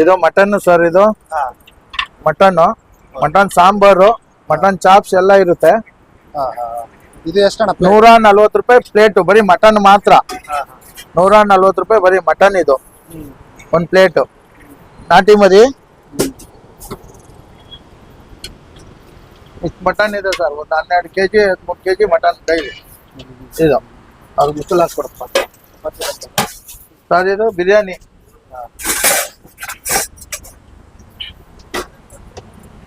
ಇದು mutton sir ಇದು mutton mutton sambar mutton chops ಎಲ್ಲ ಇರುತ್ತೆ. ಇದು ಎಷ್ಟಣ್ಣ ನೂರ ನಲ್ವತ್ತು ರೂಪಾಯಿ ಪ್ಲೇಟ್ ಬರೀ ಮಟನ್ ಮಾತ್ರ. ನೂರ ನಲ್ವತ್ತು ರೂಪಾಯಿ ಬರೀ ಮಟನ್ ಇದು. ಒಂದ್ ಪ್ಲೇಟ್ ನಾಟಿ ಮರಿ ಇಷ್ಟು ಮಟನ್ ಇದೆ ಸರ್ ಒಂದು ಹನ್ನೆರಡು ಕೆಜಿ ಹದಿಮೂರು ಕೆಜಿ ಮಟನ್ ಡೈಲಿ ಇದು. ಅದು ಮುಚ್ಚಲ್ ಹಾಕ್ಕೊಡಪ್ಪ ಸರ್ ಇದು ಬಿರಿಯಾನಿ.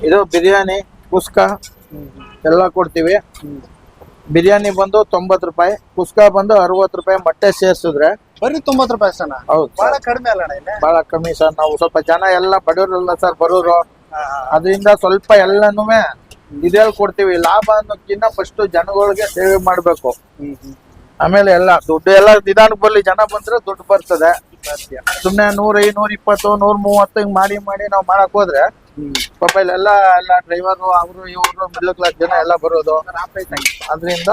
ಇದು ಬಿರಿಯಾನಿ ಕುಸ್ಕ ಎಲ್ಲ ಕೊಡ್ತೀವಿ. ಬಿರಿಯಾನಿ ಬಂದು ತೊಂಬತ್ತು ರೂಪಾಯಿ ಕುಸ್ಕ ಬಂದು ಅರವತ್ತು ರೂಪಾಯಿ ಮೊಟ್ಟೆ ಸೇರಿಸಿದ್ರೆ. ಬರೀ ತೊಂಬತ್ತು ರೂಪಾಯಿ ಹೌದು ಬಹಳ ಕಡಿಮೆ ಇಲ್ಲಿ? ಬಹಳ ಕಮ್ಮಿ ಸರ್. ನಾವು ಸ್ವಲ್ಪ ಜನ ಎಲ್ಲ ಬಡವರಲ್ಲ ಸರ್ ಬರೋರು ಅದರಿಂದ ಸ್ವಲ್ಪ ಎಲ್ಲನೂ ಇದೇಳ್ ಕೊಡ್ತೀವಿ. ಲಾಭ ಅನ್ನೋಕ್ಕಿಂತ ಫಸ್ಟ್ ಜನಗಳಿಗೆ ಸೇವೆ ಮಾಡಬೇಕು. ಆಮೇಲೆ ಎಲ್ಲ ದುಡ್ಡು ಎಲ್ಲ ನಿಧಾನಕ್ಕೆ ಬರ್ಲಿ ಜನ ಬಂದ್ರೆ ದುಡ್ಡು ಬರ್ತದೆ. ಸುಮ್ಮನೆ ನೂರ ಐನೂರ ಇಪ್ಪತ್ತು ನೂರ ಮೂವತ್ತು ಹಿಂಗೆ ಮಾಡಿ ಮಾಡಿ ನಾವು ಮಾಡಕ್ ಹೋದ್ರೆ ಪಾಪ ಇಲ್ಲೆಲ್ಲ ಎಲ್ಲ ಡ್ರೈವರು ಅವರು, ಇವರು ಮಿಡ್ಲ್ ಕ್ಲಾಸ್ ಜನ ಎಲ್ಲ ಬರೋದು. ಅದರಿಂದ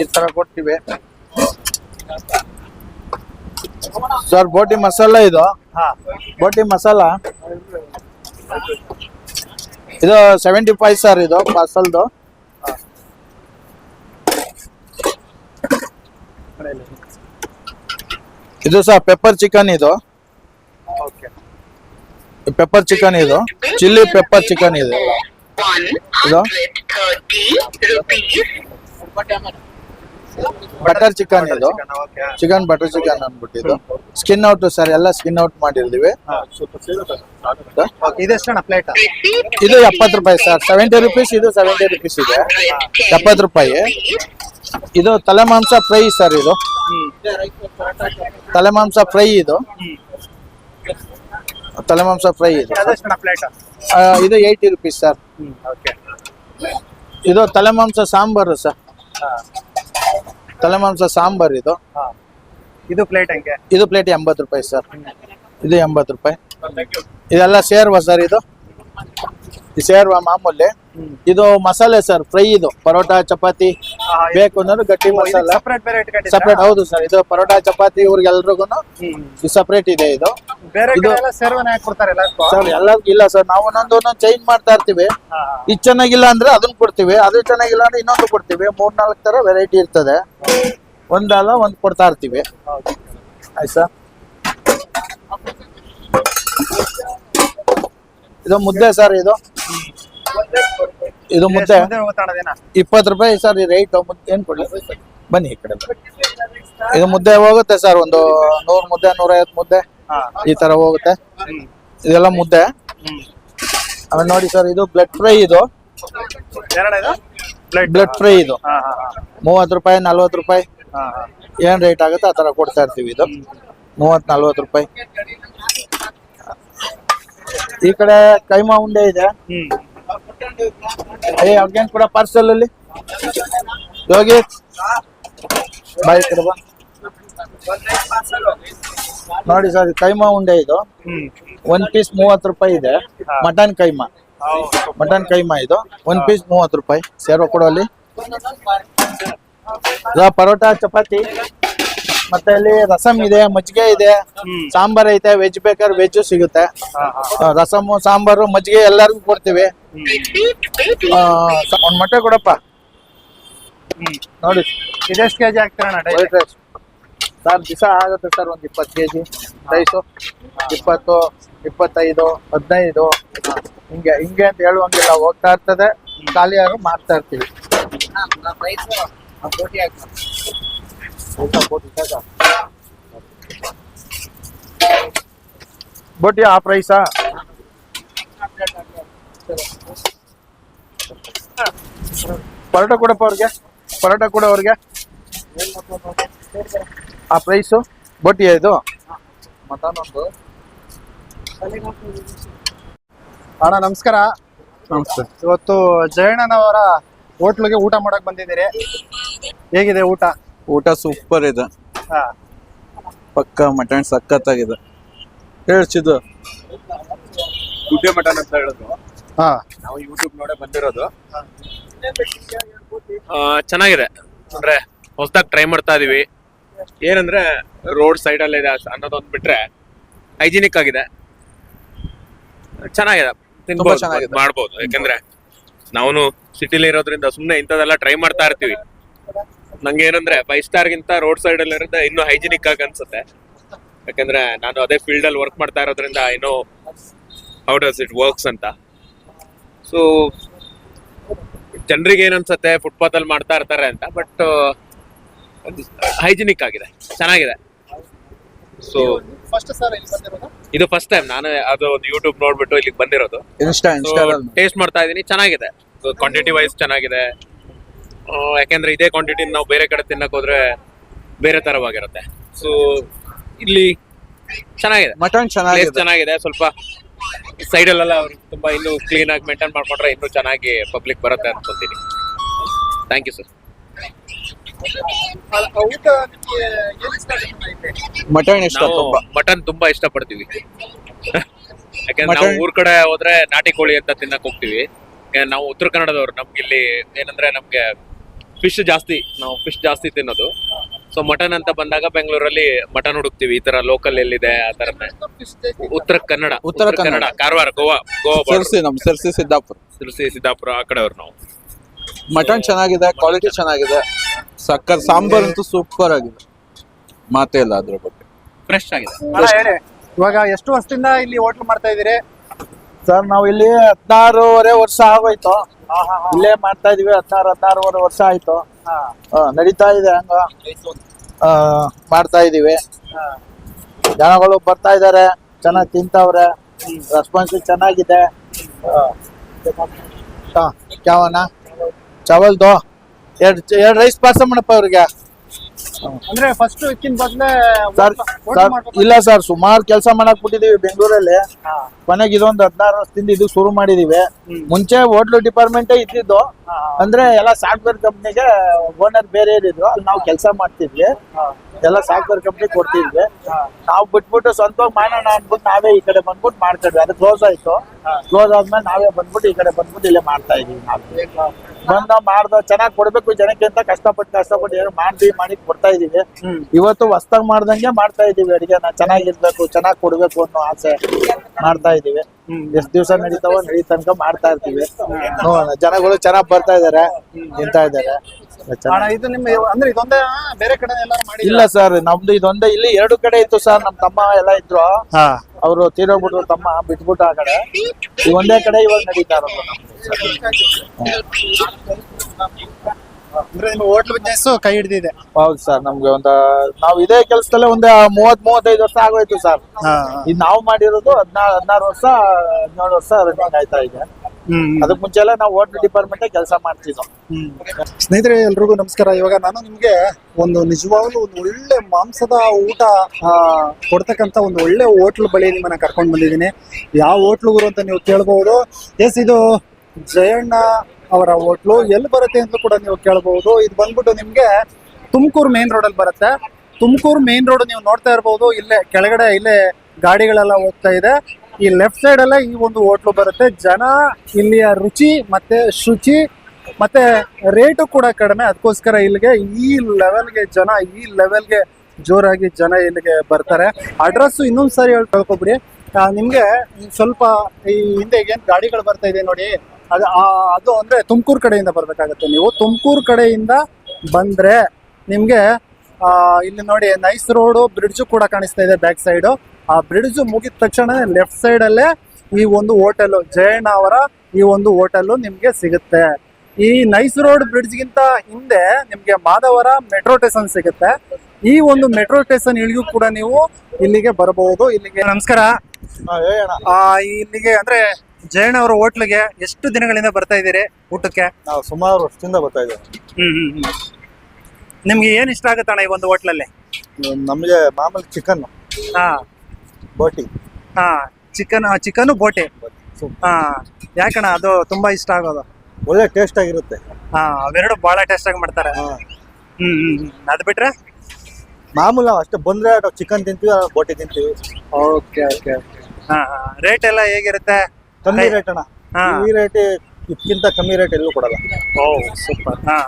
ಈ ತರ ಕೊಡ್ತೀವಿ. ಸರ್, ಬೋಟಿ ಮಸಾಲ ಇದು? ಬೋಟಿ ಮಸಾಲ? ಇದು ಸೆವೆಂಟಿ ಫೈವ್ ಸರ್ ಇದು ಪಾರ್ಸಲ್ದು ಇದು ಸರ್ ಪೆಪ್ಪರ್ ಚಿಕನ್ ಇದು. ಪೆಪ್ಪರ್ ಚಿಕನ್ ಇದು? ಚಿಲ್ಲಿ ಪೆಪ್ಪರ್ ಚಿಕನ್ ಇದು. ಇದು? ಬಟರ್ ಚಿಕನ್ ಇದು. ಚಿಕನ್ ಬಟರ್ ಚಿಕನ್ ಅನ್ಬಿಟ್ಟಿದ್ದು ಇದು ಸ್ಕಿನ್ ಔಟ್ ಸರ್ ಎಲ್ಲ ಸ್ಕಿನ್ ಔಟ್ ಮಾಡಿರ್ತೀವಿ. ಇದು ಎಪ್ಪತ್ತು ರೂಪಾಯಿ ಸರ್. ಸೆವೆಂಟಿ ರುಪೀಸ್ ಇದು ಸೆವೆಂಟಿ ರುಪೀಸ್ ಇದೆ. ಎಪ್ಪತ್ತು ರೂಪಾಯಿ. ಇದು ತಲೆ ಮಾಂಸ ಫ್ರೈ ಸರ್ ಇದು. ತಲೆ ಮಾಂಸ ಫ್ರೈ ಇದು. ತಲೆ ಮಾಂಸ ಫ್ರೈ ಇದು. ಆ, ಇದು ಏಯ್ಟಿ ರುಪೀಸ್ ಸರ್ ಓಕೆ ಇದು ತಲೆ ಮಾಂಸ ಸಾಂಬಾರು ಸರ್ ತಲೆ ಮಾಂಸ ಸಾಂಬಾರ್ ಇದು. ಇದು ಪ್ಲೇಟ್ ಹೆಂಗೆ? ಇದು ಪ್ಲೇಟ್ ಎಂಬತ್ತು ರೂಪಾಯಿ ಸರ್ ಇದು ಎಂಬತ್ತು ರೂಪಾಯಿ. ಇದೆಲ್ಲ ಸೇರ್ವ ಸರ್ ಇದು. ಇದು ಸೇರ್ವ ಮಾಮೂಲಿ. ಇದು ಮಸಾಲೆ ಸರ್ ಫ್ರೈ ಇದು ಪರೋಟ ಚಪಾತಿ. ಬೇಕು ಅಂದ್ರೆ ಗಟ್ಟಿ ಮಸಾಲೆ. ಸಪ್ರೇಟ್ ಹೌದು ಸರ್ ಇದು ಪರೋಟ ಚಪಾತಿ ಇವ್ರಿಗೆಲ್ರಿಗೂ ಸಪ್ರೇಟ್ ಇದೆ ಇದು ಎಲ್ಲ ಇಲ್ಲ ಸರ್ ನಾವು ಒಂದೊಂದು ಒಂದೊಂದು ಚೇಂಜ್ ಮಾಡ್ತಾ ಇರ್ತೀವಿ. ಇದು ಚೆನ್ನಾಗಿಲ್ಲ ಅಂದ್ರೆ ಅದನ್ನ ಕೊಡ್ತೀವಿ ಅದು ಚೆನ್ನಾಗಿಲ್ಲ ಅಂದ್ರೆ ಇನ್ನೊಂದು ಕೊಡ್ತೀವಿ. ಮೂರ್ ನಾಲ್ಕು ತರ ವೆರೈಟಿ ಇರ್ತದೆ. ಒಂದಲ್ಲ ಒಂದ್ ಕೊಡ್ತಾ ಇರ್ತೀವಿ. ಆಯ್ತಾ? ಇದು ಮುದ್ದೆ ಸರ್ ಇದು. ಇದು ಮುದ್ದೆ ಇಪ್ಪತ್ತು ರೂಪಾಯಿ ಸರ್ ಈ ರೇಟ್ ಏನು ಕೊಡಿ ಬನ್ನಿ ಈ ಕಡೆ ಇದು ಮುದ್ದೆ ಹೋಗುತ್ತೆ ಸರ್ ಒಂದು ನೂರು ಮುದ್ದೆ ನೂರೈವತ್ತು ಮುದ್ದೆ ಈ ತರ ಹೋಗುತ್ತೆ. ಇದೆಲ್ಲ ಮುದ್ದೆ. ಆಮೇಲೆ ನೋಡಿ ಸರ್ ಇದು ಬ್ಲಡ್ ಫ್ರೈ ಇದು. ಬ್ಲಡ್ ಫ್ರೈ ಇದು. ಮೂವತ್ತು ರೂಪಾಯಿ ನಲ್ವತ್ತು ರೂಪಾಯಿ. ಏನು ರೇಟ್ ಆಗುತ್ತೆ ಆ ತರ ಕೊಡ್ತಾ ಇರ್ತೀವಿ ಇದು. ಮೂವತ್ ನಲ್ವತ್ತು ರೂಪಾಯಿ. ಈ ಕಡೆ ಕೈಮಾ ಉಂಡೆ ಇದೆ. ಏ ಅವ್ರಿಗೇನ್ ಕೂಡ ಪಾರ್ಸಲ್ ಅಲ್ಲಿ? ಯೋಗಿ? ಬಾಯ್ ಈ ಕಡೆ ಬಾ. ನೋಡಿ ಸರ್ ಕೈಮಾ ಉಂಡೆ ಇದು. ಒನ್ ಒಂದ್ ಪೀಸ್ ಮೂವತ್ತು ರೂಪಾಯಿ ಇದೆ. ಮಟನ್ ಕೈಮಾ. ಮಟನ್ ಕೈಮಾ ಇದು. ಒನ್ ಪೀಸ್ ಮೂವತ್ತು ರೂಪಾಯಿ. ಸೇರ್ವ ಕೊಡು ಅಲ್ಲಿ. ಪರೋಟ ಚಪಾತಿ. ಮತ್ತೆ ಅಲ್ಲಿ ರಸಮ್ ಇದೆ ಮಜ್ಜಿಗೆ ಇದೆ. ಸಾಂಬಾರ್ ಐತೆ ವೆಜ್ ಬೇಕಾದ್ರೆ ವೆಜ್ ಸಿಗುತ್ತೆ. ರಸಮ್ ಸಾಂಬಾರು ಮಜ್ಜಿಗೆ ಎಲ್ಲರಿಗೂ ಕೊಡ್ತೀವಿ. ಒಂದ್ ಮೊಟ್ಟೆ ಕೊಡಪ್ಪ. ನೋಡಿ. ಇದೆಷ್ಟು ಕೆಜಿ ಹಾಕ್ತಾರಣ ಸರ್ ದಿವಸ ಆಗುತ್ತೆ ಸರ್ ಒಂದ್ ಇಪ್ಪತ್ತು ಕೆಜಿ. ರೈಸು ಇಪ್ಪತ್ತು ಇಪ್ಪತ್ತೈದು ಹದಿನೈದು. ಹಿಂಗೆ ಹಿಂಗೆ ಅಂತ ಹೇಳುವಂಗಿಲ್ಲ ಹೋಗ್ತಾ ಇರ್ತದೆ. ಖಾಲಿ ಆಗ ಮಾಡ್ತಾ ಇರ್ತೀವಿ. ಬೋಟಿ ಆ ಪ್ರೈಸಾ ಪರೋಟ ಕೊಡಪ್ಪ ಅವ್ರಿಗೆ. ಪರೋಟ ಕೊಡ ಅವ್ರಿಗೆ. ಆ ಪ್ರೈಸು ಬೋಟಿ ಇದು? ಮಟನ್ ಒಂದು ಅಣ್ಣ ನಮಸ್ಕಾರ. ನಮಸ್ತೆ. ಇವತ್ತು ಜಯಣ್ಣನವರ ಹೋಟ್ಲಿಗೆ ಊಟ ಮಾಡಕ್ ಬಂದಿದ್ದೀರಿ. ಹೇಗಿದೆ ಊಟ? ಊಟ ಸೂಪರ್ ಇದೆ. ಹಾ. ಪಕ್ಕ ಮಟನ್ ಸಖತ್ತಾಗಿದೆ. ಹೇಳ್ಸಿದ್ದು ಗುಡ್ಡೆ ಮಟನ್ ಅಂತ ಹೇಳೋದು. ನಾವು ಯೂಟ್ಯೂಬ್ ನೋಡೇ ಬಂದಿರೋದು. ಆ, ಚೆನ್ನಾಗಿದೆ. ಅಂದ್ರೆ ಹೊಸದಾಗಿ ಟ್ರೈ ಮಾಡ್ತಾ ಇದೀವಿ. ಏನಂದ್ರೆ ರೋಡ್ ಸೈಡ್ ಅಲ್ಲೇ ಇದೆ ಅನ್ನೋದೊಂದು ಬಿಟ್ರೆ ಹೈಜಿನಿಕ್ ಆಗಿದೆ. ಚೆನ್ನಾಗಿದೆ. ತಿನ್ಬೋದು ಚೆನ್ನಾಗಿದೆ. ಮಾಡ್ಬೋದು. ಯಾಕಂದ್ರೆ ನಾವು ಸಿಟಿಲಿ ಇರೋದ್ರಿಂದ ಸುಮ್ನೆ ಇಂಥದೆಲ್ಲ ಟ್ರೈ ಮಾಡ್ತಾ ಇರ್ತೀವಿ. ನಂಗೆ ಏನಂದ್ರೆ ಫೈವ್ ಸ್ಟಾರ್ ಗಿಂತ ರೋಡ್ ಸೈಡ್ ಅಲ್ಲಿ ಇರೋದ್ರಿಂದ ಇನ್ನೂ ಹೈಜಿನಿಕ್ ಆಗಿ ಅನ್ಸುತ್ತೆ. ಯಾಕಂದ್ರೆ ನಾನು ಅದೇ ಫೀಲ್ಡ್ ಅಲ್ಲಿ ವರ್ಕ್ ಮಾಡ್ತಾ ಇರೋದ್ರಿಂದ ಇನ್ನೂ ಹೌ ಡಸ್ ಇಟ್ ವರ್ಕ್ಸ್ ಅಂತ. ಸೊ ಜನರಿಗೆ ಏನ್ ಅನ್ಸುತ್ತೆ ಫುಟ್ಪಾತ್ ಅಲ್ಲಿ ಮಾಡ್ತಾ ಇರ್ತಾರೆ ಅಂತ ಬಟ್ ಹೈಜಿನಿಕ್ ಆಗಿದೆ. ಚೆನ್ನಾಗಿದೆ. ಸೊ ಫಸ್ಟ್ ಸರ್ ಇಲ್ಲಿ ಬಂದಿರೋದು? ಇದು ಫಸ್ಟ್ ಟೈಮ್ ನಾನು ಅದು ಒಂದು ಯೂಟ್ಯೂಬ್ ನೋಡ್ಬಿಟ್ಟು ಇಲ್ಲಿಗೆ ಬಂದಿರೋದು. ಇನ್ಸ್ಟಾ ಇನ್ಸ್ಟಾದಲ್ಲಿ ಟೇಸ್ಟ್ ಮಾಡ್ತಾ ಇದೀನಿ ಚೆನ್ನಾಗಿದೆ. ಕ್ವಾಂಟಿಟಿ ವೈಸ್ ಚೆನ್ನಾಗಿದೆ. ಯಾಕೆಂದ್ರೆ ಇದೇ ಕ್ವಾಂಟಿಟಿ ನಾವು ಬೇರೆ ಕಡೆ ತಿನ್ನಕ್ ಹೋದ್ರೆ ಬೇರೆ ತರವಾಗಿರುತ್ತೆ. ಸೊ ಇಲ್ಲಿ ಚೆನ್ನಾಗಿದೆ. ಮಟನ್ ಚೆನ್ನಾಗಿದೆ. ಚೆನ್ನಾಗಿದೆ ಸ್ವಲ್ಪ ಸೈಡ್ ಅಲ್ಲೆಲ್ಲ ಅವ್ರು ತುಂಬಾ ಇನ್ನೂ ಕ್ಲೀನ್ ಆಗಿ ಮೇಂಟೈನ್ ಮಾಡ್ಕೊಂಡ್ರೆ ಇನ್ನೂ ಚೆನ್ನಾಗಿ ಪಬ್ಲಿಕ್ ಬರುತ್ತೆ ಅನ್ಕೊಂತೀನಿ. Thank you sir? ಮಟನ್ ಇಷ್ಟ ತುಂಬಾ. ಮಟನ್ ತುಂಬಾ ಇಷ್ಟಪಡ್ತೀವಿ. ಯಾಕಂದ್ರೆ ನಾವು ಊರ್ ಕಡೆ ಹೋದ್ರೆ ನಾಟಿ ಕೋಳಿ ಅಂತ ತಿನ್ನಕ್ ಹೋಗ್ತೀವಿ. ನಾವು ಉತ್ತರ ಕನ್ನಡದವ್ರು ನಮ್ಗೆ ಇಲ್ಲಿ ಏನಂದ್ರೆ ನಮ್ಗೆ ಫಿಶ್ ಜಾಸ್ತಿ ನಾವು ಫಿಶ್ ಜಾಸ್ತಿ ತಿನ್ನೋದು. ಸೊ ಮಟನ್ ಅಂತ ಬಂದಾಗ ಬೆಂಗಳೂರಲ್ಲಿ ಮಟನ್ ಹುಡುಕ್ತಿವಿ. ಈ ತರ ಲೋಕಲ್ ಎಲ್ಲಿದೆ ಆ ತರ. ಉತ್ತರ ಕನ್ನಡ. ಉತ್ತರ ಕನ್ನಡ. ಕಾರವಾರ ಗೋವಾ ಗೋವಾ ಸಿರ್ಸಿ ನಮ್ ಸಿರ್ಸಿ ಸಿದ್ದಾಪುರ. ಸಿರ್ಸಿ ಸಿದ್ದಾಪುರ ಆ ಕಡೆಯವ್ರು ನಾವು. ಮಟನ್ ಚೆನ್ನಾಗಿದೆ ಕ್ವಾಲಿಟಿ ಚೆನ್ನಾಗಿದೆ. ಸಕ್ಕರ್ ಸಾಂಬಾರ್ ಅಂತೂ ಸೂಪರ್ ಆಗಿದೆ. ಮಾತೇ ಇಲ್ಲ ಅದ್ರ ಬಗ್ಗೆ. ಫ್ರೆಶ್ ಆಗಿದೆ. ಇವಾಗ ಎಷ್ಟು ವರ್ಷದಿಂದ ಇಲ್ಲಿ ಹೋಟ್ಲ್ ಮಾಡ್ತಾ ಇದೀರಿ ಸರ್ ನಾವು ಇಲ್ಲಿ ಹದಿನಾರೂವರೆ ವರ್ಷ ಆಗೋಯ್ತು. ಇಲ್ಲೇ ಮಾಡ್ತಾ ಇದೀವಿ ಹದಿನಾರು ಹದಿನಾರೂವರೆ ವರ್ಷ ಆಯ್ತು. ನಡೀತಾ ಇದೆ ಹಂಗ. ಮಾಡ್ತಾ ಇದೀವಿ. ಜನಗಳು ಬರ್ತಾ ಇದಾರೆ ಚೆನ್ನಾಗಿ ತಿಂತವ್ರೆ. ರೆಸ್ಪಾನ್ಸ್ ಚೆನ್ನಾಗಿದೆ. ಆ, ಕ್ಯಾವನ ಚಾವಲ್ ದೋ ಎರಡು ಎರಡು ರೈಸ್ ಪಾರ್ಸಲ್ ಮಾಡಪ್ಪ ಅವ್ರಿಗೆ. ಅಂದ್ರೆ ಫಸ್ಟ್. ಇಲ್ಲ ಸರ್ ಸುಮಾರು ಕೆಲಸ ಮಾಡಕ್ ಬಿಟ್ಟಿದೀವಿ ಬೆಂಗಳೂರಲ್ಲಿ. ಕೊನೆಗೆ ಇದೊಂದು ಹದಿನಾರು ವರ್ಷದಿಂದ ಇದು ಶುರು ಮಾಡಿದೀವಿ. ಮುಂಚೆ ಹೋಟ್ಲು ಡಿಪಾರ್ಟ್ಮೆಂಟೇ ಇದ್ದಿದ್ದು. ಅಂದ್ರೆ ಎಲ್ಲ ಸಾಫ್ಟ್ವೇರ್ ಕಂಪ್ನಿಗೆ ಓನರ್ ಬೇರೆ ಇರಿದ್ರು ಅಲ್ಲಿ ನಾವು ಕೆಲಸ ಮಾಡ್ತಿದ್ವಿ. ಎಲ್ಲ ಸಾಫ್ಟ್ವೇರ್ ಕಂಪ್ನಿ ಕೊಡ್ತಿದ್ವಿ. ನಾವು ಬಿಟ್ಬಿಟ್ಟು ಸ್ವಂತವಾಗಿ ಮಾಡೋಣ ಅಂದ್ಬಿಟ್ಟು ನಾವೇ ಈ ಕಡೆ ಬಂದ್ಬಿಟ್ಟು ಮಾಡ್ತಿದ್ವಿ. ಅದು ಕ್ಲೋಸ್ ಆಯ್ತು. ಕ್ಲೋಸ್ ಆದ್ಮೇಲೆ ನಾವೇ ಬಂದ್ಬಿಟ್ಟು ಈ ಕಡೆ ಬಂದ್ಬಿಟ್ಟು ಇಲ್ಲೇ ಮಾಡ್ತಾ ಇದೀವಿ ನಾವು. ಬಂದ ಮಾಡ್ದ ಚೆನ್ನಾಗಿ ಕೊಡ್ಬೇಕು ಜನಕ್ಕೆ ಅಂತ ಕಷ್ಟಪಟ್ಟು ಕಷ್ಟಪಟ್ಟು ಏನು ಮಾಡಿ ಮಾಡಿ ಕೊಡ್ತಾ ಇದೀವಿ ಇವತ್ತು ಹೊಸ್ದಾಗ ಮಾಡ್ದಂಗೆ ಮಾಡ್ತಾ ಇದೀವಿ ಅಡಿಗೆನ. ಚೆನ್ನಾಗಿರ್ಬೇಕು ಚೆನ್ನಾಗಿ ಕೊಡ್ಬೇಕು ಅನ್ನೋ ಆಸೆ ಮಾಡ್ತಾ ಇದೀವಿ ಎಷ್ಟ್ ದಿವ್ಸ ನಡೀತಾವೋ ನಡೀ ತನಕ ಮಾಡ್ತಾ ಇರ್ತೀವಿ ನೋಡೋಣ. ಜನಗಳು ಚೆನ್ನಾಗ್ ಬರ್ತಾ ಇದಾರೆ ತಿಂತಾ ಇದಾರೆ ಅಣ್ಣ ಇದು ನಿಮ್ಮ ಅಂದ್ರೆ ಇದೊಂದೇ ಬೇರೆ ಕಡೆ ಎಲ್ಲಾರು ಮಾಡಿ ಇಲ್ಲ ಸರ್ ನಮ್ದು ಇದೊಂದೇ. ಇಲ್ಲಿ ಎರಡು ಕಡೆ ಇತ್ತು ಸರ್ ನಮ್ ತಮ್ಮ ಎಲ್ಲ ಇದ್ರು. ಹಾ. ಅವರು ತೀರೋಗ್ಬಿಟ್ರು ತಮ್ಮ ಬಿಟ್ಬಿಟ್ಟು ಆ ಕಡೆ. ಈ ಒಂದೇ ಕಡೆ ಇವಾಗ ನಡೀತಾ ಇರೋದು ನಮ್ದು. ಅಂದ್ರೆ ನಿಮ್ಮ ಹೋಟ್ಲ್ ಬಿಸ್ನೆಸ್ ಕೈ ಹಿಡಿದಿದೆ. ಹೌದು ಸರ್ ನಮ್ಗೆ ಒಂದ ನಾವ್ ಇದೇ ಕೆಲಸದಲ್ಲೇ ಒಂದ್ ಮೂವತ್ ಮೂವತ್ತೈದು ವರ್ಷ ಆಗೋಯ್ತು ಸರ್ ಇದು ನಾವು ಮಾಡಿರೋದು ಹದಿನಾರು ಹದಿನಾರು ವರ್ಷ ಹದಿನೇಳು ವರ್ಷ ರನ್ನಿಂಗ್ ಆಯ್ತಾ ಇದೆ ಅದಕ್ಕೆ ಅದಕ್ ಮುಂಚೆ ಎಲ್ಲ ನಾವು ಹೋಟ್ಲ್ ಡಿಪಾರ್ಟ್ಮೆಂಟ್ ಕೆಲಸ ಮಾಡ್ತಿದ್ವಿ. ಸ್ನೇಹಿತರೆ ಎಲ್ರಿಗೂ ನಮಸ್ಕಾರ. ಇವಾಗ ನಾನು ನಿಮ್ಗೆ ಒಂದು ನಿಜವಾಗ್ಲೂ ಒಂದು ಒಳ್ಳೆ ಮಾಂಸದ ಊಟ ಕೊಡ್ತಕ್ಕಂತ ಒಂದು ಒಳ್ಳೆ ಹೋಟ್ಲ್ ಬಳಿ ನಿಮ್ಮನ್ನ ಕರ್ಕೊಂಡು ಬಂದಿದ್ದೀನಿ. ಯಾವ ಹೋಟ್ಲು ಗುರು ಅಂತ ನೀವು ಕೇಳ್ಬಹುದು ಎಸ್ ಇದು ಜಯಣ್ಣ ಅವರ ಹೋಟ್ಲು. ಎಲ್ಲಿ ಬರುತ್ತೆ ಅಂತ ಕೂಡ ನೀವು ಕೇಳಬಹುದು ಇದು ಬಂದ್ಬಿಟ್ಟು ನಿಮ್ಗೆ ತುಮಕೂರು ಮೇನ್ ರೋಡಲ್ಲಿ ಬರುತ್ತೆ. ತುಮಕೂರು ಮೇನ್ ರೋಡ್ ನೀವು ನೋಡ್ತಾ ಇರಬಹುದು ಇಲ್ಲೇ ಕೆಳಗಡೆ ಇಲ್ಲೇ ಗಾಡಿಗಳೆಲ್ಲ ಹೋಗ್ತಾ ಇದೆ. ಈ ಲೆಫ್ಟ್ ಸೈಡ್ ಅಲ್ಲೇ ಈ ಒಂದು ಹೋಟ್ಲು ಬರುತ್ತೆ. ಜನ ಇಲ್ಲಿಯ ರುಚಿ ಮತ್ತೆ ಶುಚಿ ಮತ್ತೆ ರೇಟು ಕೂಡ ಕಡಿಮೆ. ಅದಕ್ಕೋಸ್ಕರ ಇಲ್ಲಿಗೆ ಈ ಲೆವೆಲ್ಗೆ ಜನ, ಈ ಲೆವೆಲ್ಗೆ ಜೋರಾಗಿ ಜನ ಇಲ್ಲಿಗೆ ಬರ್ತಾರೆ. ಅಡ್ರೆಸ್ ಇನ್ನೊಂದು ಸಾರಿ ಹೇಳಿ ನಿಮ್ಗೆ ಸ್ವಲ್ಪ ಈ ಹಿಂದೆ ಏನ್ ಗಾಡಿಗಳು ಬರ್ತಾ ಇದೆ ನೋಡಿ. ಅದು ಅದು ಅಂದ್ರೆ ತುಮಕೂರು ಕಡೆಯಿಂದ ಬರ್ಬೇಕಾಗತ್ತೆ ನೀವು. ತುಮಕೂರು ಕಡೆಯಿಂದ ಬಂದ್ರೆ ನಿಮಗೆ ಆ, ಇಲ್ಲಿ ನೋಡಿ ನೈಸ್ ರೋಡು ಬ್ರಿಡ್ಜ್ ಕೂಡ ಕಾಣಿಸ್ತಾ ಇದೆ ಬ್ಯಾಕ್ ಸೈಡು ಆ ಬ್ರಿಡ್ಜ್ ಮುಗಿದ ತಕ್ಷಣ ಲೆಫ್ಟ್ ಸೈಡ್ ಅಲ್ಲೇ ಈ ಒಂದು ಹೋಟೆಲ್ ಜಯಣ್ಣ ಅವರ ಈ ಒಂದು ಹೋಟೆಲ್ ನಿಮಗೆ ಸಿಗುತ್ತೆ. ಈ ನೈಸ್ ರೋಡ್ ಬ್ರಿಡ್ಜ್ಗಿಂತ ಹಿಂದೆ ನಿಮಗೆ ಮಾಧವರ ಮೆಟ್ರೋ ಸ್ಟೇಷನ್ ಸಿಗುತ್ತೆ. ಈ ಒಂದು ಮೆಟ್ರೋ ಸ್ಟೇಷನ್ ಇಳಿಗೂ ಕೂಡ ನೀವು ಇಲ್ಲಿಗೆ ಬರಬಹುದು ಇಲ್ಲಿಗೆ ನಮಸ್ಕಾರ. ಆ, ಇಲ್ಲಿಗೆ ಅಂದ್ರೆ ಜಯಣ್ಣ ಅವರ ಹೋಟ್ಲಿಗೆ ಎಷ್ಟು ದಿನಗಳಿಂದ ಬರ್ತಾ ಇದ್ದೀರಿ ಊಟಕ್ಕೆ? ನಾವು ಸುಮಾರು ವರ್ಷದಿಂದ ಬರ್ತಾ ಇದ್ದೇವೆ. ನಿಮ್ಗೆ ಏನ್ ಇಷ್ಟ ಆಗುತ್ತಣ್ಣ ಈ ಒಂದು ಹೋಟ್ಲಲ್ಲಿ? ನಮಗೆ ಮಾಮೂಲಿ ಚಿಕನ್ ಹಾ. ಬೋಟಿ. ಹಾ ಚಿಕನ್ ಚಿಕನ್ ಬೋಟಿ. ಹಾ ಯಾಕಣ್ಣ ಅದು ತುಂಬಾ ಇಷ್ಟ ಆಗೋದು? ಒಳ್ಳೆ ಟೇಸ್ಟ್ ಆಗಿರುತ್ತೆ. ಹಾ ಅವೆರಡು ಬಹಳ ಟೇಸ್ಟ್ ಆಗಿ ಮಾಡ್ತಾರೆ. ಹ್ಮ್ ಹ್ಮ್ ಹ್ಮ್. ಅದ್ ಬಿಟ್ರೆ? ಮಾಮೂಲಿ ನಾವು ಅಷ್ಟೇ ಬಂದ್ರೆ ಚಿಕನ್ ತಿಂತೀವಿ ಬೋಟಿ ತಿಂತೀವಿ. ಓಕೆ ಓಕೆ ಹಾ ರೇಟ್ ಎಲ್ಲ ಹೇಗಿರುತ್ತೆ? ಕಮ್ಮಿ ರೇಟ್ ಅಣ್ಣ. ಹಾ. ಈ ರೇಟ್ ಇದಕ್ಕಿಂತ ಕಮ್ಮಿ ರೇಟ್ ಎಲ್ಲೂ ಕೊಡಲ್ಲ. ಓ ಸೂಪರ್. ಹಾ.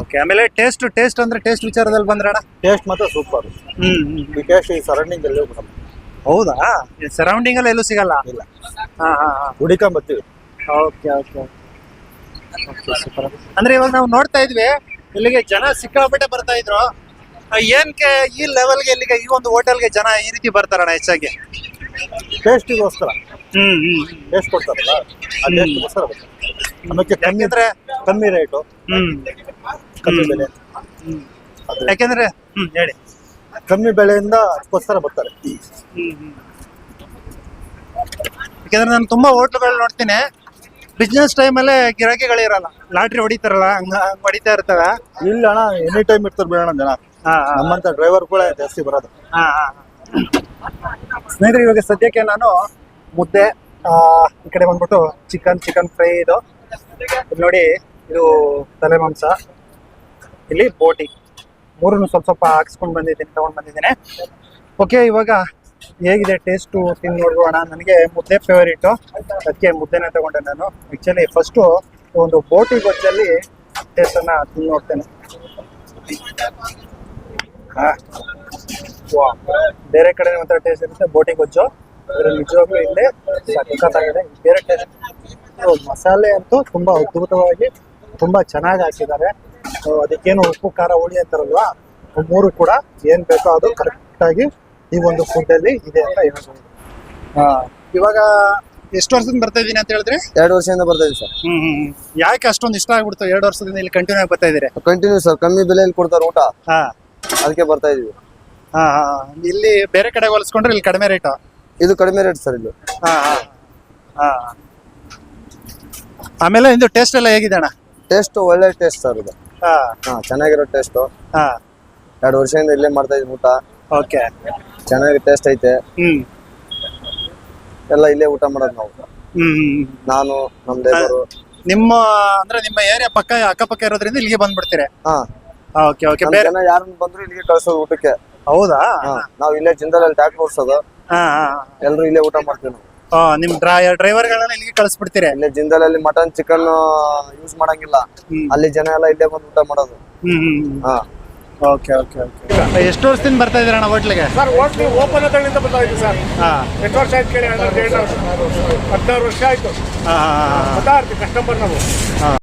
ಓಕೆ ಆಮೇಲೆ ಟೇಸ್ಟ್ ಟೇಸ್ಟ್ ಅಂದ್ರೆ ಟೇಸ್ಟ್ ವಿಚಾರದಲ್ಲಿ ಬಂದ್ರಣ ಟೇಸ್ಟ್ ಮಾತ್ರ ಸೂಪರ್ ಹ್ಮ್ ಈ ಟೇಸ್ಟ್ ಈ ಸರೌಂಡಿಂಗ್ ಅಲ್ಲಿ ಹೌದಾ? ಸರೌಂಡಿಂಗ್ ಅಲ್ಲಿ ಎಲ್ಲೂ ಸಿಗಲ್ಲ? ಇಲ್ಲ. ಹಾ ಹಾ ಹಾ. ಹುಡಿಕೊಂಡ್ ಬರ್ತೀವಿ. ಓಕೆ ಓಕೆ ಸೂಪರ್ ಅಂದ್ರೆ ಇವಾಗ ನಾವು ನೋಡ್ತಾ ಇದ್ವಿ ಇಲ್ಲಿಗೆ ಜನ ಸಿಕ್ಕಾಪಟ್ಟೆ ಬರ್ತಾ ಇದ್ರು. ಆ, ಏನ್ಕೆ ಈ ಲೆವೆಲ್ಗೆ ಇಲ್ಲಿಗೆ ಈ ಒಂದು ಹೋಟೆಲ್ಗೆ ಜನ ಈ ರೀತಿ ಬರ್ತಾರಣ್ಣ ಹೆಚ್ಚಾಗಿ? ಟೇಸ್ಟಿಗೋಸ್ಕರ. ಹ್ಮ್ ಹ್ಮ್. ಟೇಸ್ಟ್ ಕೊಡ್ತಾರಲ್ಲ ಆ ಟೇಸ್ಟ್ಗೋಸ್ಕರ ನಮಗೆ ಕಮ್ಮಿ ಇದ್ರೆ ಕಮ್ಮಿ ರೇಟು. ಹ್ಮ್. ಕಮ್ಮಿ ಬೆಲೆ. ಹ್ಮ್. ಯಾಕೆಂದ್ರೆ ಹ್ಮ್ ಹೇಳಿ. ಕಮ್ಮಿ ಬೆಲೆಯಿಂದ ಅದಕ್ಕೋಸ್ಕರ ಬರ್ತಾರೆ. ಹ್ಮ್ ಹ್ಮ್. ಯಾಕೆಂದ್ರೆ ನಾನು ತುಂಬಾ ಹೋಟ್ಲುಗಳು ನೋಡ್ತೀನಿ. ಬಿಸ್ನೆಸ್ ಟೈಮಲ್ಲೇ ಗಿರಾಕಿಗಳಿರಲ್ಲ ಲಾಟ್ರಿ ಹೊಡಿತಾರಲ್ಲ ಹಂಗ ಹಂಗ್ ಹೊಡಿತಾ ಇರ್ತವೆ. ಇಲ್ಲ ಅಣ್ಣ ಎನಿ ಟೈಮ್ ಇರ್ತಾರೆ ಬೇಡ ಜನ. ನಮ್ಮಂತ ಡ್ರೈವರ್ ಕೂಡ ಜಾಸ್ತಿ ಬರೋದು. ಹಾ, ಹಾ. ಸ್ನೇಹಿತರೆ, ಇವಾಗ ಸದ್ಯಕ್ಕೆ ನಾನು ಮುದ್ದೆ ಈ ಕಡೆ ಬಂದ್ಬಿಟ್ಟು ಚಿಕನ್ ಚಿಕನ್ ಫ್ರೈ ಇದು. ನೋಡಿ, ಇದು ತಲೆ ಮಾಂಸ ಇಲ್ಲಿ ಬೋಟಿ. ಮೂರನ್ನು ಸ್ವಲ್ಪ ಸ್ವಲ್ಪ ಹಾಕ್ಸ್ಕೊಂಡು ಬಂದಿದ್ದೀನಿ, ತಗೊಂಡ್ ಬಂದಿದ್ದೀನಿ. ಓಕೆ ಇವಾಗ ಹೇಗಿದೆ ಟೇಸ್ಟು ತಿಂದು ನೋಡ್ಬೋಣ ನನಗೆ ಮುದ್ದೆ ಫೇವರೇಟು ಅದಕ್ಕೆ ಮುದ್ದೆನೇ ತಗೊಂಡೆ ನಾನು. ಆ್ಯಕ್ಚುಲಿ ಫಸ್ಟು ಒಂದು ಬೋಟಿ ಗೊಜ್ಜಲ್ಲಿ ಟೇಸ್ಟನ್ನು ತಿಂದು ನೋಡ್ತೇನೆ. ಹಾ. ಬೇರೆ ಕಡೆ ಒಂಥರ ಟೇಸ್ಟ್ ಇರುತ್ತೆ. ಬೋಟಿ ಗೊಜ್ಜು. ಅದರಲ್ಲಿ ನಿಜವಾಗ್ಲೂ ಇಲ್ಲೇ ಸಖತ್ತಾಗಿದೆ. ಬೇರೆ ಟೇಸ್ಟ್ ಮಸಾಲೆ ಅಂತೂ ತುಂಬಾ ಅದ್ಭುತವಾಗಿ ತುಂಬಾ ಚೆನ್ನಾಗಿ ಹಾಕಿದ್ದಾರೆ. ಅದಕ್ಕೇನು ಉಪ್ಪು ಖಾರ ಹುಳಿ ಅಂತಾರಲ್ವಾ? ಮೂರು ಕೂಡ ಏನ್ ಬೇಕೋ ಅದು ಕರೆಕ್ಟ್ ಆಗಿ ಈ ಒಂದು ಫುಡ್ ಅಲ್ಲಿ ಇದೆ ಅಂತ ಹೇಳ್ಬೋದು. ಇವಾಗ ಎಷ್ಟು ವರ್ಷದಿಂದ ಬರ್ತಾ ಇದೀನಿ ಅಂತ ಹೇಳಿದ್ರೆ? ಎರಡು ವರ್ಷದಿಂದ ಬರ್ತಾ ಇದ್ದೀವಿ ಸರ್. ಹ್ಮ್ ಹ್ಮ್ ಹ್ಮ್. ಯಾಕೆ ಅಷ್ಟೊಂದು ಇಷ್ಟ ಆಗ್ಬಿಡ್ತು? ಎರಡು ವರ್ಷದಿಂದ ಇಲ್ಲಿ ಕಂಟಿನ್ಯೂ ಆಗಿ ಬರ್ತಾ ಇದ್ದೀರಿ? Continue sir. ಕಮ್ಮಿ ಬೆಲೆಯಲ್ಲಿ ಕೊಡ್ತಾರೆ ಊಟ. ಹಾ. ಅದಕ್ಕೆ ಬರ್ತಾ ಇದೀವಿ ಹಾ ಹಾ ಇಲ್ಲಿ ಬೇರೆ ಕಡೆ ಹೋಲಿಸ್ಕೊಂಡ್ರೆ ಇಲ್ಲಿ ಕಡಿಮೆ ರೇಟ್ ಇದು ಕಡಿಮೆ ರೇಟ್ ಸರ್ ಇಲ್ಲಿ ಆಮೇಲೆ ಇದು ಟೇಸ್ಟ್ ಎಲ್ಲ ಹೇಗಿದೆ ಅಣ್ಣ? ಟೇಸ್ಟ್ ಒಳ್ಳೆ ಟೇಸ್ಟ್ ಸರ್ ಇದು. ಹಾ. ಹಾ ಚೆನ್ನಾಗಿರೋ ಟೇಸ್ಟ್ ಹಾ. ಎರಡು ವರ್ಷದಿಂದ ಇಲ್ಲೇ ಮಾಡ್ತಾ ಇದ್ದೀನಿ ಊಟ. ಓಕೆ. ಚೆನ್ನಾಗಿ ಟೇಸ್ಟ್ ಐತೆ. ಹ್ಮ್. ಎಲ್ಲ ಇಲ್ಲೇ ಊಟ ಮಾಡೋದು ನಾವು. ಹ್ಮ್ ಹ್ಮ್. ನಾನು ನಮ್ ಲೇಬರು ನಿಮ್ಮ ಅಂದ್ರೆ ನಿಮ್ಮ ಏರಿಯಾ ಪಕ್ಕ ಅಕ್ಕಪಕ್ಕ ಇರೋದ್ರಿಂದ ಇಲ್ಲಿಗೆ ಬಂದ್ಬಿಡ್ತೀರಿ? ಹಾ. Okay okay. ನಮ್ ಬೇರೆ ಜನ ಯಾರನ್ನ ಬಂದ್ರು ಇಲ್ಲಿಗೆ ಕಳ್ಸೋದು ಊಟಕ್ಕೆ. ಹೌದಾ? ಹಾ ನಾವ್ ಇಲ್ಲೇ ಜಿಂದಲ್ಲಿ ಟ್ಯಾಕ್ಟರ್ ಓಡಿಸೋದು ಹಾ ಹಾ. ಎಲ್ರು ಇಲ್ಲೇ ಊಟ ಮಾಡ್ತೀವಿ ನಾವು. ಹಾ ನಿಮ್ ಡ್ರೈವರ್ ಡ್ರೈವರ್ಗಳನ್ನ ಇಲ್ಲಿಗೆ ಕಳಿಸ್ಬಿಡ್ತೀರಿ. ಇಲ್ಲೇ ಜಿಂದಲ್ಲಿ ಮಟನ್ ಚಿಕನ್ ಯೂಸ್ ಮಾಡಂಗಿಲ್ಲ. ಹ್ಮ್. ಅಲ್ಲಿ ಜನ ಎಲ್ಲ ಇಲ್ಲೇ ಬಂದು ಊಟ ಮಾಡೋದು. ಹ್ಮ್ ಹ್ಮ್ ಹಾ. Okay okay okay. ಎಷ್ಟು ವರ್ಷದಿಂದ ಬರ್ತಾ ಇದ್ರಣ ಹೋಟ್ಲಿಗೆ? ಸರ್ ಹೋಟ್ಲಿ ಓಪನ್ ಅದರಿಂದ ಬರ್ತಾ ಇದ್ದೀವಿ ಸರ್. ಹಾ. ಎಷ್ಟು ವರ್ಷ ಆಯ್ತು ಕೇಳಿ ಹದಿನಾರು ವರ್ಷ. ಹದಿನಾರು ವರ್ಷ ಆಯ್ತು. ಹಾ ಹಾ ಬರ್ತಾ ಇರ್ತೀವಿ ಕಸ್ಟಮರ್ ನಾವು.